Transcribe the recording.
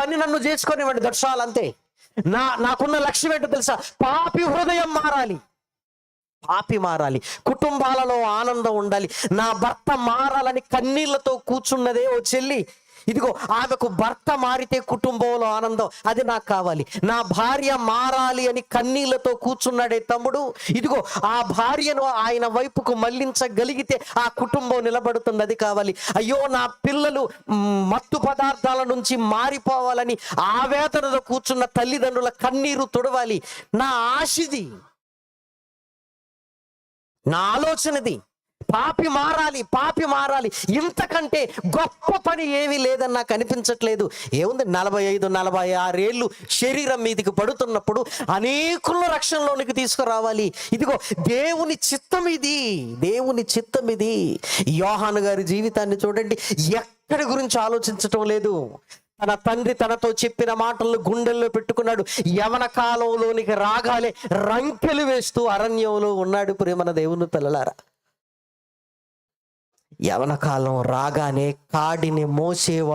పని నన్ను చేసుకొనివ్వండి దర్శాలు అంతే. నా నాకున్న లక్ష్యం ఏంటో తెలుసా? పాపి హృదయం మారాలి. పాపి మారాలి. కుటుంబాలలో ఆనందం ఉండాలి. నా భర్త మారాలని కన్నీళ్ళతో కూర్చున్నదే ఓ చెల్లి. ఇదిగో ఆమెకు భర్త మారితే కుటుంబంలో ఆనందం అది నాకు కావాలి. నా భార్య మారాలి అని కన్నీళ్ళతో కూర్చున్నాడే తమ్ముడు. ఇదిగో ఆ భార్యను ఆయన వైపుకు మళ్ళించగలిగితే ఆ కుటుంబం నిలబడుతుంది అది కావాలి. అయ్యో నా పిల్లలు మత్తు పదార్థాల నుంచి మారిపోవాలని ఆవేదనతో కూర్చున్న తల్లిదండ్రుల కన్నీరు తుడవాలి. నా ఆశిది నా ఆలోచనది పాపి మారాలి పాపి మారాలి. ఇంతకంటే గొప్ప పని ఏమీ లేదని నాకు అనిపించట్లేదు. ఏముంది? నలభై ఐదు నలభై ఆరేళ్ళు శరీరం మీదకి పడుతున్నప్పుడు అనేకులను రక్షణలోనికి తీసుకురావాలి. ఇదిగో దేవుని చిత్తం ఇది దేవుని చిత్తం ఇది. యోహాను గారి జీవితాన్ని చూడండి. ఎక్కడి గురించి ఆలోచించటం లేదు. తన తండ్రి తనతో చెప్పిన మాటలను గుండెల్లో పెట్టుకున్నాడు. యవన కాలంలోనికి రాగాలే రంకెలు వేస్తూ అరణ్యంలో ఉన్నాడు ప్రేమన దేవుని పిల్లలారా. యవన కాలం రాగానే కాడిని మోసేవాడు